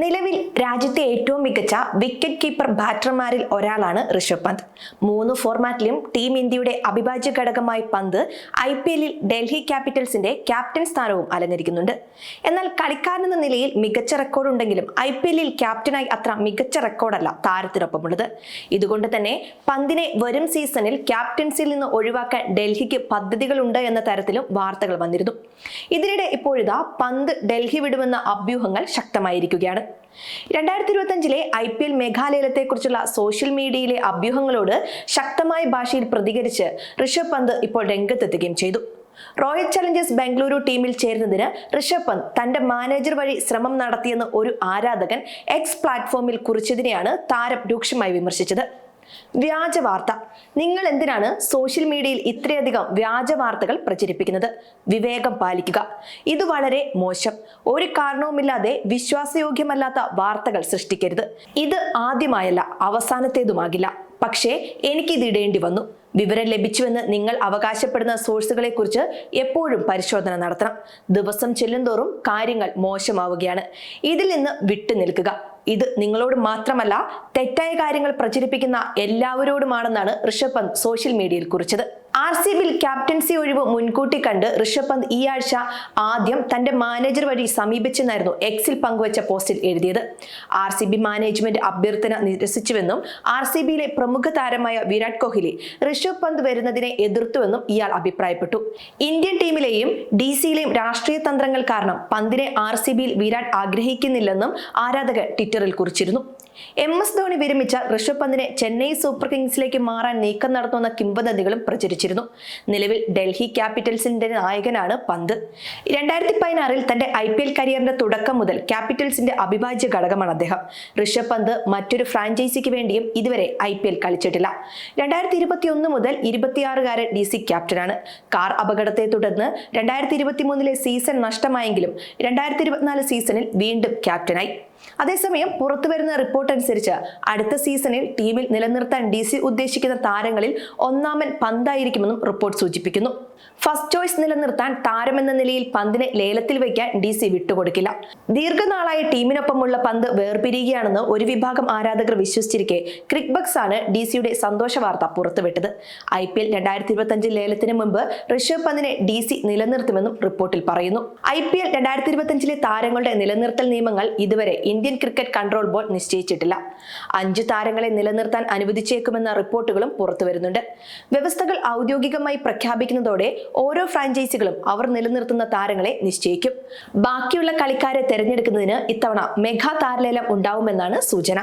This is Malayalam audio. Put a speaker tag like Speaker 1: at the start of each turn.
Speaker 1: നിലവിൽ രാജ്യത്തെ ഏറ്റവും മികച്ച വിക്കറ്റ് കീപ്പർ ബാറ്റർമാരിൽ ഒരാളാണ് ഋഷഭ് പന്ത്. മൂന്ന് ഫോർമാറ്റിലും ടീം ഇന്ത്യയുടെ അവിഭാജ്യ ഘടകമായി പന്ത് ഐ പി എല്ലിൽ ഡൽഹി ക്യാപിറ്റൽസിന്റെ ക്യാപ്റ്റൻ സ്ഥാനവും അലഞ്ഞിരിക്കുന്നുണ്ട്. എന്നാൽ കളിക്കാരനെന്ന നിലയിൽ മികച്ച റെക്കോർഡ് ഉണ്ടെങ്കിലും ഐ പി എല്ലിൽ ക്യാപ്റ്റനായി അത്ര മികച്ച റെക്കോർഡല്ല താരത്തിനൊപ്പമുള്ളത്. ഇതുകൊണ്ട് തന്നെ പന്തിനെ വരും സീസണിൽ ക്യാപ്റ്റൻസിയിൽ നിന്ന് ഒഴിവാക്കാൻ ഡൽഹിക്ക് പദ്ധതികളുണ്ട് എന്ന തരത്തിലും വാർത്തകൾ വന്നിരുന്നു. ഇതിനിടെ ഇപ്പോഴിതാ പന്ത് ഡൽഹി വിടുമെന്ന അഭ്യൂഹങ്ങൾ ശക്തമായിരിക്കുകയാണ്. രണ്ടായിരത്തി ഇരുപത്തഞ്ചിലെ ഐ പി എൽ മേഘാലയത്തെക്കുറിച്ചുള്ള സോഷ്യൽ മീഡിയയിലെ അഭ്യൂഹങ്ങളോട് ശക്തമായ ഭാഷയിൽ പ്രതികരിച്ച് ഋഷഭ് പന്ത് ഇപ്പോൾ രംഗത്തെത്തുകയും ചെയ്തു. റോയൽ ചലഞ്ചേഴ്സ് ബാംഗ്ലൂരു ടീമിൽ ചേരുന്നതിന് ഋഷഭ് പന്ത് തന്റെ മാനേജർ വഴി ശ്രമം നടത്തിയെന്ന് ഒരു ആരാധകൻ എക്സ് പ്ലാറ്റ്ഫോമിൽ കുറിച്ചതിനെയാണ് താരം രൂക്ഷമായി വിമർശിച്ചത്. വ്യാജ വാർത്ത നിങ്ങൾ എന്തിനാണ് സോഷ്യൽ മീഡിയയിൽ ഇത്രയധികം വ്യാജ വാർത്തകൾ പ്രചരിപ്പിക്കുന്നത്? വിവേകം പാലിക്കുക. ഇത് വളരെ മോശം. ഒരു കാരണവുമില്ലാതെ വിശ്വാസയോഗ്യമല്ലാത്ത വാർത്തകൾ സൃഷ്ടിക്കരുത്. ഇത് ആദ്യമായല്ല അവസാനത്തേതുമാകില്ല. പക്ഷേ എനിക്കിത് ഇടേണ്ടി വന്നു. വിവരം ലഭിച്ചുവെന്ന് നിങ്ങൾ അവകാശപ്പെടുന്ന സോഴ്സുകളെ കുറിച്ച് എപ്പോഴും പരിശോധന നടത്തണം. ദിവസം ചെല്ലുന്തോറും കാര്യങ്ങൾ മോശമാവുകയാണ്. ഇതിൽ നിന്ന് വിട്ടു നിൽക്കുക ഇത് നിങ്ങളോട് മാത്രമല്ല തെറ്റായ കാര്യങ്ങൾ പ്രചരിപ്പിക്കുന്ന എല്ലാവരോടുമാണെന്നാണ് ഋഷഭ് പന്ത് സോഷ്യൽ മീഡിയയിൽ കുറിച്ചത്. ആർ സി ബിൽ ക്യാപ്റ്റൻസി ഒഴിവ് മുൻകൂട്ടി കണ്ട് ഋഷഭ് പന്ത് ഈ ആഴ്ച ആദ്യം തന്റെ മാനേജർ വഴി സമീപിച്ചെന്നായിരുന്നു എക്സിൽ പങ്കുവച്ച പോസ്റ്റിൽ എഴുതിയത്. ആർ സി ബി മാനേജ്മെന്റ് അഭ്യർത്ഥന നിരസിച്ചുവെന്നും ആർ സി ബിയിലെ പ്രമുഖ താരമായ വിരാട് കോഹ്ലി ഋഷഭ് പന്ത് വരുന്നതിനെ എതിർത്തുവെന്നും ഇയാൾ അഭിപ്രായപ്പെട്ടു. ഇന്ത്യൻ ടീമിലെയും ഡി സിയിലെയും രാഷ്ട്രീയ തന്ത്രങ്ങൾ കാരണം പന്തിനെ ആർ സി ബിയിൽ വിരാട് ആഗ്രഹിക്കുന്നില്ലെന്നും ആരാധകർ ട്വിറ്ററിൽ കുറിച്ചിരുന്നു. എം എസ് ധോണി വിരമിച്ച ഋഷഭ് പന്തിനെ ചെന്നൈ സൂപ്പർ കിങ്സിലേക്ക് മാറാൻ നീക്കം നടത്തുന്ന കിംവദന്തികളും പ്രചരിച്ചിരുന്നു നിലവിൽ ഡൽഹി ക്യാപിറ്റൽസിന്റെ നായകനാണ് പന്ത്. രണ്ടായിരത്തി പതിനാറിൽ തന്റെ ഐ പി എൽ കരിയറിന്റെ തുടക്കം മുതൽ ക്യാപിറ്റൽസിന്റെ അവിഭാജ്യ ഘടകമാണ് അദ്ദേഹം. ഋഷഭ് പന്ത് മറ്റൊരു ഫ്രാഞ്ചൈസിക്ക് വേണ്ടിയും ഇതുവരെ ഐ പി എൽ കളിച്ചിട്ടില്ല. രണ്ടായിരത്തി ഇരുപത്തി ഒന്ന് മുതൽ ഇരുപത്തിയാറുകാരൻ ഡി സി ക്യാപ്റ്റനാണ്. കാർ അപകടത്തെ തുടർന്ന് രണ്ടായിരത്തി ഇരുപത്തി മൂന്നിലെ സീസൺ നഷ്ടമായെങ്കിലും രണ്ടായിരത്തി ഇരുപത്തിനാല് സീസണിൽ വീണ്ടും ക്യാപ്റ്റനായി. അതേസമയം പുറത്തു വരുന്ന റിപ്പോർട്ട് അനുസരിച്ച് അടുത്ത സീസണിൽ ടീമിൽ നിലനിർത്താൻ ഡി സി ഉദ്ദേശിക്കുന്ന താരങ്ങളിൽ ഒന്നാമൻ പന്തായിരിക്കുമെന്നും റിപ്പോർട്ട് സൂചിപ്പിക്കുന്നു. ഫസ്റ്റ് ചോയ്സ് നിലനിർത്താൻ താരമെന്ന നിലയിൽ പന്തിനെ ലേലത്തിൽ വയ്ക്കാൻ ഡി സി വിട്ടുകൊടുക്കില്ല. ദീർഘനാളായി ടീമിനൊപ്പമുള്ള പന്ത് വേർപിരിയുകയാണെന്ന് ഒരു വിഭാഗം ആരാധകർ വിശ്വസിച്ചിരിക്കെ ക്രിക്ബക്സ് ആണ് ഡി സിയുടെ സന്തോഷ വാർത്ത പുറത്തുവിട്ടത്. ഐ പി എൽ രണ്ടായിരത്തി ഇരുപത്തി ലേലത്തിന് മുമ്പ് ഋഷഭ് പന്തിനെ ഡി സി നിലനിർത്തുമെന്നും റിപ്പോർട്ടിൽ പറയുന്നു. ഐ പി എൽ രണ്ടായിരത്തി ഇരുപത്തിയഞ്ചിലെ താരങ്ങളുടെ നിലനിർത്തൽ നിയമങ്ങൾ ഇതുവരെ ഇന്ത്യൻ ക്രിക്കറ്റ് കൺട്രോൾ ബോർഡ് നിശ്ചയിച്ചിട്ടില്ല. അഞ്ചു താരങ്ങളെ നിലനിർത്താൻ അനുവദിച്ചേക്കുമെന്ന റിപ്പോർട്ടുകളും പുറത്തുവരുന്നുണ്ട് വ്യവസ്ഥകൾ ഔദ്യോഗികമായി പ്രഖ്യാപിക്കുന്നതോടെ ഓരോ ഫ്രാഞ്ചൈസികളും അവർ നിലനിർത്തുന്ന താരങ്ങളെ നിശ്ചയിക്കും. ബാക്കിയുള്ള കളിക്കാരെ തെരഞ്ഞെടുക്കുന്നതിന് ഇത്തവണ മെഗാ താരലേലം ഉണ്ടാവുമെന്നാണ് സൂചന.